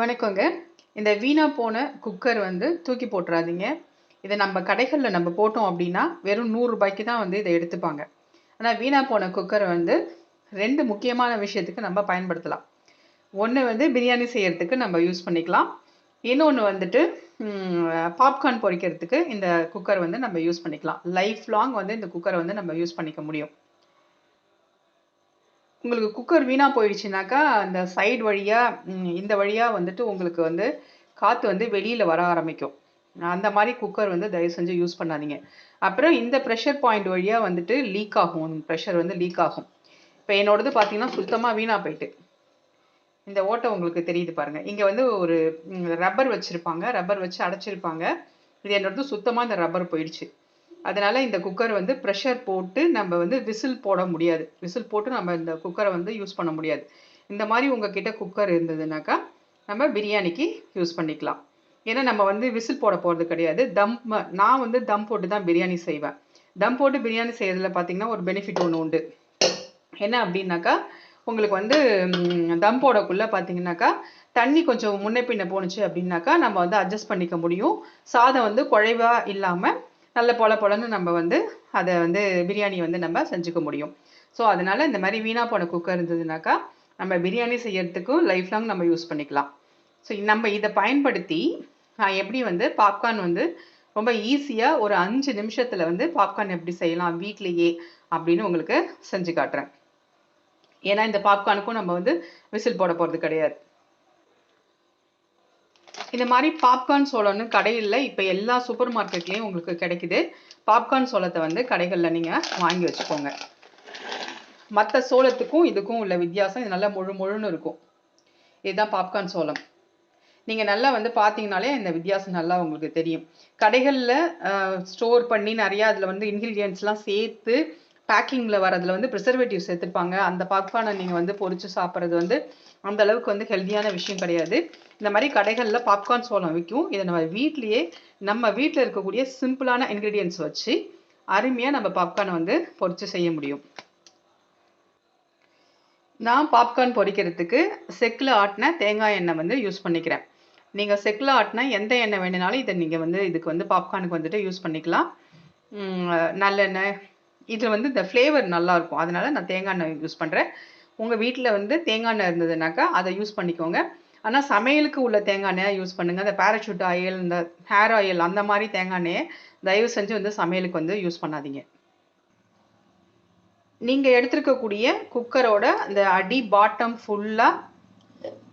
வணக்கங்க. இந்த வீணாக போன குக்கர் வந்து தூக்கி போட்டுறாதீங்க. இதை நம்ம கடைகளில் நம்ம போட்டோம் அப்படின்னா வெறும் நூறுரூபாய்க்கு தான் வந்து இதை எடுத்துப்பாங்க. ஆனால் வீணாக போன குக்கரை வந்து ரெண்டு முக்கியமான விஷயத்துக்கு நம்ம பயன்படுத்தலாம். ஒன்று வந்து பிரியாணி செய்கிறதுக்கு நம்ம யூஸ் பண்ணிக்கலாம். இன்னொன்று வந்துட்டு பாப்கார்ன் பொரிக்கிறதுக்கு இந்த குக்கர் வந்து நம்ம யூஸ் பண்ணிக்கலாம். லைஃப் லாங் வந்து இந்த குக்கரை வந்து நம்ம யூஸ் பண்ணிக்க முடியும். உங்களுக்கு குக்கர் வீணாக போயிடுச்சுனாக்கா அந்த சைடு வழியாக இந்த வழியாக வந்துட்டு உங்களுக்கு வந்து காற்று வந்து வெளியில் வர ஆரம்பிக்கும். அந்த மாதிரி குக்கர் வந்து தயவு செஞ்சு யூஸ் பண்ணாதீங்க. அப்புறம் இந்த ப்ரெஷர் பாயிண்ட் வழியாக வந்துட்டு லீக் ஆகும். ப்ரெஷர் வந்து லீக் ஆகும். இப்போ என்னோடது பார்த்தீங்கன்னா சுத்தமாக வீணாக போயிட்டு. இந்த ஓட்டை உங்களுக்கு தெரியுது பாருங்கள் இங்கே வந்து ஒரு ரப்பர் வச்சுருப்பாங்க. ரப்பர் வச்சு அடைச்சிருப்பாங்க. இது என்னோடது சுத்தமாக இந்த ரப்பர் போயிடுச்சு. அதனால் இந்த குக்கர் வந்து ப்ரெஷர் போட்டு நம்ம வந்து விசில் போட முடியாது. விசில் போட்டு நம்ம இந்த குக்கரை வந்து யூஸ் பண்ண முடியாது. இந்த மாதிரி உங்ககிட்ட குக்கர் இருந்ததுனாக்கா நம்ம பிரியாணிக்கு யூஸ் பண்ணிக்கலாம். ஏன்னா நம்ம வந்து விசில் போட போகிறது கிடையாது. தம் நான் வந்து தம் போட்டு தான் பிரியாணி செய்வேன். தம் போட்டு பிரியாணி செய்கிறதுல பார்த்தீங்கன்னா ஒரு பெனிஃபிட் ஒன்று உண்டு. என்ன அப்படின்னாக்கா உங்களுக்கு வந்து தம் போடக்குள்ளே பார்த்தீங்கன்னாக்கா தண்ணி கொஞ்சம் முன்னே பின்ன போணுச்சு அப்படின்னாக்கா நம்ம வந்து அட்ஜஸ்ட் பண்ணிக்க முடியும். சாதம் வந்து குழைவாக இல்லாமல் நல்ல பொல பொலன்னு நம்ம வந்து அதை வந்து பிரியாணி வந்து நம்ம செஞ்சுக்க முடியும். ஸோ அதனால் இந்த மாதிரி வீணாக போன குக்கர் இருந்ததுனாக்கா நம்ம பிரியாணி செய்யறதுக்கும் லைஃப் லாங் நம்ம யூஸ் பண்ணிக்கலாம். ஸோ நம்ம இதை பயன்படுத்தி நான் எப்படி வந்து பாப்கார்ன் வந்து ரொம்ப ஈஸியாக ஒரு அஞ்சு நிமிஷத்தில் வந்து பாப்கார்ன் எப்படி செய்யலாம் வீட்லேயே அப்படின்னு உங்களுக்கு செஞ்சு காட்டுறேன். ஏன்னா இந்த பாப்கார்னுக்கும் நம்ம வந்து விசில் போட போகிறது கிடையாது. இந்த மாதிரி பாப்கார்ன் சோளம்னு கடையில் இப்போ எல்லா சூப்பர் மார்க்கெட்லேயும் உங்களுக்கு கிடைக்குது. பாப்கார்ன் சோளத்தை வந்து கடைகளில் நீங்கள் வாங்கி வச்சுக்கோங்க. மற்ற சோளத்துக்கும் இதுக்கும் உள்ள வித்தியாசம் இது நல்லா முழு முழுன்னு இருக்கும். இதுதான் பாப்கார்ன் சோளம். நீங்கள் நல்லா வந்து பார்த்தீங்கனாலே இந்த வித்தியாசம் நல்லா உங்களுக்கு தெரியும். கடைகளில் ஸ்டோர் பண்ணி நிறையா அதில் வந்து இன்க்ரீடியன்ஸ்லாம் சேர்த்து பேக்கிங்கில் வரதில் வந்து ப்ரிசர்வேட்டிவ் சேர்த்துருப்பாங்க. அந்த பாப்கார்னை நீங்கள் வந்து பொறிச்சு சாப்பிட்றது வந்து அந்த அளவுக்கு வந்து ஹெல்த்தியான விஷயம் கிடையாது. இந்த மாதிரி கடைகளில் பாப்கார்ன் சோளம் விற்கும் இதை நம்ம வீட்லேயே நம்ம வீட்டில் இருக்கக்கூடிய சிம்பிளான இன்க்ரீடியன்ஸ் வச்சு அருமையாக நம்ம பாப்கார்னை வந்து பொறிச்சு செய்ய முடியும். நான் பாப்கார்ன் பொறிக்கிறதுக்கு செக்கில் ஆட்டின தேங்காய் எண்ணெய் வந்து யூஸ் பண்ணிக்கிறேன். நீங்கள் செக்கில் ஆட்டினா எந்த எண்ணெய் வேணுனாலும் இதை நீங்கள் வந்து இதுக்கு வந்து பாப்கார்னுக்கு வந்துட்டு யூஸ் பண்ணிக்கலாம். நல்லெண்ணெய். இதில் வந்து இந்த ஃப்ளேவர் நல்லாயிருக்கும் அதனால நான் தேங்காய் எண்ணெய் யூஸ் பண்ணுறேன் உங்கள் வீட்டில் வந்து தேங்காய் எண்ணெய் இருந்ததுனாக்கா அதை யூஸ் பண்ணிக்கோங்க. ஆனால் சமையலுக்கு உள்ள தேங்காய் எண்ணெய் யூஸ் பண்ணுங்கள் இந்த பேராஷூட் ஆயில் இந்த ஹேர் ஆயில் அந்த மாதிரி தேங்காய் எண்ணெயை தயவு செஞ்சு வந்து சமையலுக்கு வந்து யூஸ் பண்ணாதீங்க. நீங்கள் எடுத்திருக்கக்கூடிய குக்கரோட அந்த அடி பாட்டம் ஃபுல்லாக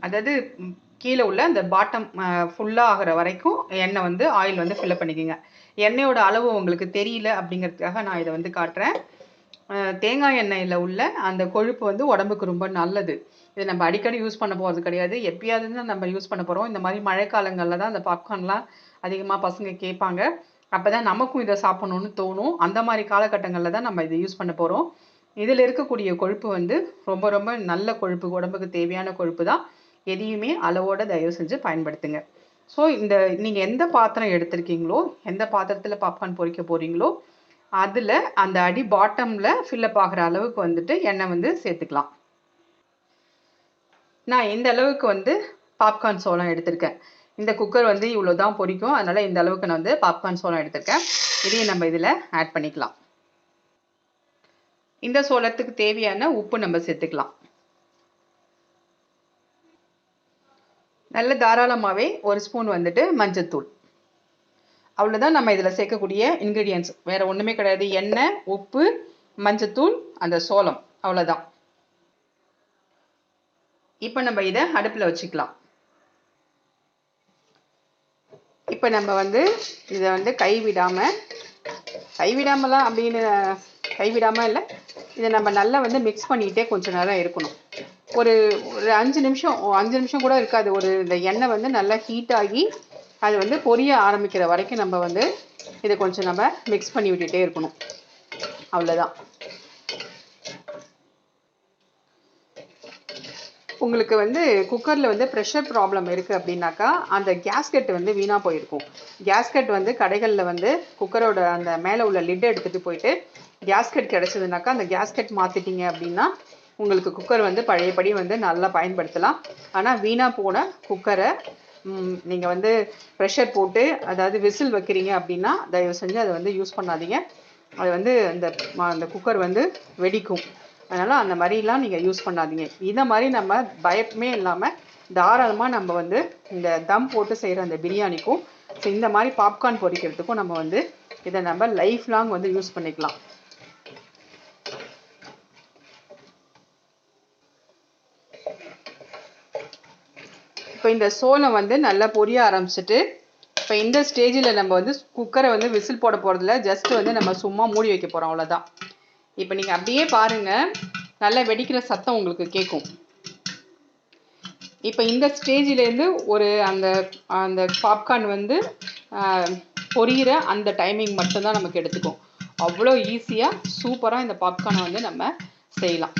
அதாவது கீழே உள்ள அந்த பாட்டம் ஃபுல்லாக ஆகிற வரைக்கும் எண்ணெய் வந்து ஆயில் வந்து ஃபில்லப் பண்ணிக்கோங்க. எண்ணெயோட அளவு உங்களுக்கு தெரியல அப்படிங்கிறதுக்காக நான் இதை வந்து காட்டுறேன். தேங்காய் எண்ணெயில் உள்ள அந்த கொழுப்பு வந்து உடம்புக்கு ரொம்ப நல்லது. இதை நம்ம அடிக்கடி யூஸ் பண்ண போகிறது கிடையாது. எப்பயாவது தான் நம்ம யூஸ் பண்ண போகிறோம் இந்த மாதிரி மழைக்காலங்களில் தான் அந்த பாப்கார்ன்லாம் அதிகமாக பசங்க கேட்பாங்க. அப்போ தான் நமக்கும் இதை சாப்பிட்ணுன்னு தோணும். அந்த மாதிரி காலகட்டங்களில் தான் நம்ம இதை யூஸ் பண்ண போகிறோம் இதில் இருக்கக்கூடிய கொழுப்பு வந்து ரொம்ப ரொம்ப நல்ல கொழுப்பு உடம்புக்கு தேவையான கொழுப்பு தான். எதையுமே அளவோட தயவு செஞ்சு பயன்படுத்துங்க. ஸோ இந்த நீங்கள் எந்த பாத்திரம் எடுத்திருக்கீங்களோ எந்த பாத்திரத்தில் பாப்கார்ன் பொறிக்க போகிறீங்களோ அதில் அந்த அடி பாட்டமில் ஃபில்லப் ஆகிற அளவுக்கு வந்துட்டு எண்ணெய் வந்து சேர்த்துக்கலாம். நான் இந்த அளவுக்கு வந்து பாப்கார்ன் சோளம் எடுத்திருக்கேன். இந்த குக்கர் வந்து இவ்வளோ தான் பொரிக்கும். அதனால் இந்த அளவுக்கு நான் வந்து பாப்கார்ன் சோளம் எடுத்திருக்கேன். இதையும் நம்ம இதில் ஆட் பண்ணிக்கலாம். இந்த சோளத்துக்கு தேவையான உப்பு நம்ம சேர்த்துக்கலாம். நல்ல தாராளமாகவே ஒரு ஸ்பூன் வந்துட்டு மஞ்சத்தூள். அவ்வளோதான் நம்ம இதில் சேர்க்கக்கூடிய இன்க்ரீடியன்ஸ் வேறு ஒன்றுமே கிடையாது. எண்ணெய் உப்பு மஞ்சத்தூள் அந்த சோளம். அவ்வளோதான் இப்போ நம்ம இதை அடுப்பில் வச்சுக்கலாம். இப்போ நம்ம வந்து இதை வந்து கைவிடாமல் கைவிடாமலாம் அப்படின்னு கைவிடாமல் இல்லை. இதை நம்ம நல்லா வந்து மிக்ஸ் பண்ணிக்கிட்டே கொஞ்சம் நேரம் இருக்கணும். ஒரு ஒரு அஞ்சு நிமிஷம் அஞ்சு நிமிஷம் கூட இருக்காது. ஒரு இந்த எண்ணெய் வந்து நல்லா ஹீட் ஆகி அது வந்து பொரிய ஆரம்பிக்கிற வரைக்கும் நம்ம வந்து இதை கொஞ்சம் நம்ம மிக்ஸ் பண்ணி விட்டுட்டே இருக்கணும். அவ்வளோதான் உங்களுக்கு வந்து குக்கரில் வந்து ப்ரெஷர் ப்ராப்ளம் இருக்குது அப்படின்னாக்கா அந்த கேஸ்கெட் வந்து வீணாக போயிருக்கும். கேஸ்கெட் வந்து கடைகளில் வந்து குக்கரோட அந்த மேலே உள்ள லிட்டை எடுத்துகிட்டு போயிட்டு கேஸ்கெட் கிடச்சதுனாக்கா அந்த கேஸ்கெட் மாற்றிட்டீங்க அப்படின்னா உங்களுக்கு குக்கர் வந்து பழையபடி வந்து நல்லா பயன்படுத்தலாம். ஆனால் வீணாக போன குக்கரை நீங்கள் வந்து ப்ரெஷர் போட்டு அதாவது விசில் வைக்கிறீங்க அப்படின்னா தயவு செஞ்சு அதை வந்து யூஸ் பண்ணாதீங்க. அது வந்து அந்த அந்த குக்கர் வந்து வெடிக்கும். அதனால் அந்த மாதிரிலாம் நீங்கள் யூஸ் பண்ணாதீங்க. இதை மாதிரி நம்ம பயமே இல்லாமல் தாராளமாக நம்ம வந்து இந்த தம் போட்டு செய்கிற அந்த பிரியாணிக்கும் ஸோ இந்த மாதிரி பாப்கார்ன் பொரிக்கிறதுக்கும் நம்ம வந்து இதை நம்ம லைஃப் லாங் வந்து யூஸ் பண்ணிக்கலாம். இப்போ இந்த சோளம் வந்து நல்லா பொரிய ஆரம்பிச்சிட்டு இப்போ இந்த ஸ்டேஜில் நம்ம வந்து குக்கரை வந்து விசில் போட போகிறதில்ல ஜஸ்ட்டு வந்து நம்ம சும்மா மூடி வைக்க போகிறோம் அவ்வளோதான் இப்போ நீங்கள் அப்படியே பாருங்கள் நல்லா வெடிக்கிற சத்தம் உங்களுக்கு கேட்கும். இப்போ இந்த ஸ்டேஜிலேருந்து ஒரு அந்த அந்த பாப்கார்ன் வந்து பொரியிற அந்த டைமிங் மட்டும்தான் நமக்கு எடுத்துக்கும். அவ்வளோ ஈஸியாக சூப்பராக இந்த பாப்கார்னை வந்து நம்ம செய்யலாம்.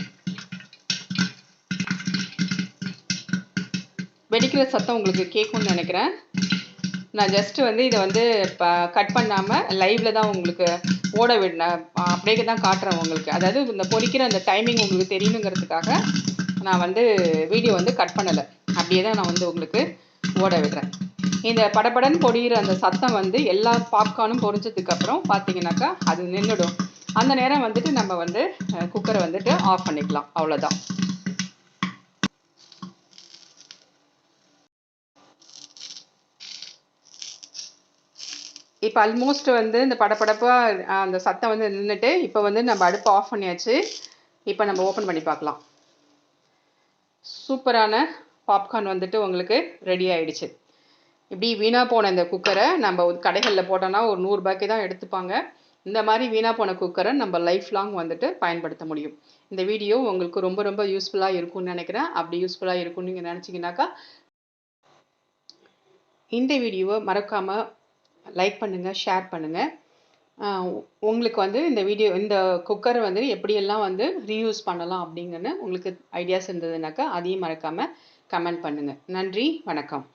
வெடிக்கிற சத்தம் உங்களுக்கு கேட்கும்னு நினைக்கிறேன். நான் ஜஸ்ட்டு வந்து இதை வந்து இப்போ கட் பண்ணாமல் லைவில் தான் உங்களுக்கு ஓட விடினேன் அப்படியே தான் காட்டுறேன் உங்களுக்கு. அதாவது இந்த பொரிக்கிற அந்த டைமிங் உங்களுக்கு தெரியணுங்கிறதுக்காக நான் வந்து வீடியோ வந்து கட் பண்ணலை. அப்படியே தான் நான் வந்து உங்களுக்கு ஓட விடுறேன். இந்த படபடன் பொடிகிற அந்த சத்தம் வந்து எல்லா பாப்கார்னும் பொரிஞ்சதுக்கப்புறம் பார்த்தீங்கன்னாக்கா அது நின்றுடும் அந்த நேரம் வந்துட்டு நம்ம வந்து குக்கரை வந்துட்டு ஆஃப் பண்ணிக்கலாம். அவ்வளோதான் இப்போ ஆல்மோஸ்ட் வந்து இந்த படப்படப்பாக அந்த சத்தம் வந்து நின்றுட்டு இப்போ வந்து நம்ம அடுப்பு ஆஃப் பண்ணியாச்சு. இப்போ நம்ம ஓப்பன் பண்ணி பார்க்கலாம். சூப்பரான பாப்கார்ன் வந்துட்டு உங்களுக்கு ரெடி ஆகிடுச்சு இப்படி வீணாக போன இந்த குக்கரை நம்ம கடைகளில் போட்டோன்னா ஒரு நூறுரூபாய்க்கு தான் எடுத்துப்பாங்க. இந்த மாதிரி வீணாக போன குக்கரை நம்ம லைஃப் லாங் வந்துட்டு பயன்படுத்த முடியும். இந்த வீடியோ உங்களுக்கு ரொம்ப ரொம்ப யூஸ்ஃபுல்லாக இருக்கும்னு நினைக்கிறேன். அப்படி யூஸ்ஃபுல்லாக இருக்கும்னு நீங்கள் நினச்சிங்கனாக்கா இந்த வீடியோவை மறக்காமல் லைக் பண்ணுங்கள் ஷேர் பண்ணுங்கள் உங்களுக்கு வந்து இந்த வீடியோ இந்த குக்கரை வந்து எப்படியெல்லாம் வந்து ரீயூஸ் பண்ணலாம் அப்படிங்கன்னு உங்களுக்கு ஐடியாஸ் இருந்ததுனாக்கா அதையும் மறக்காமல் கமெண்ட் பண்ணுங்கள் நன்றி வணக்கம்.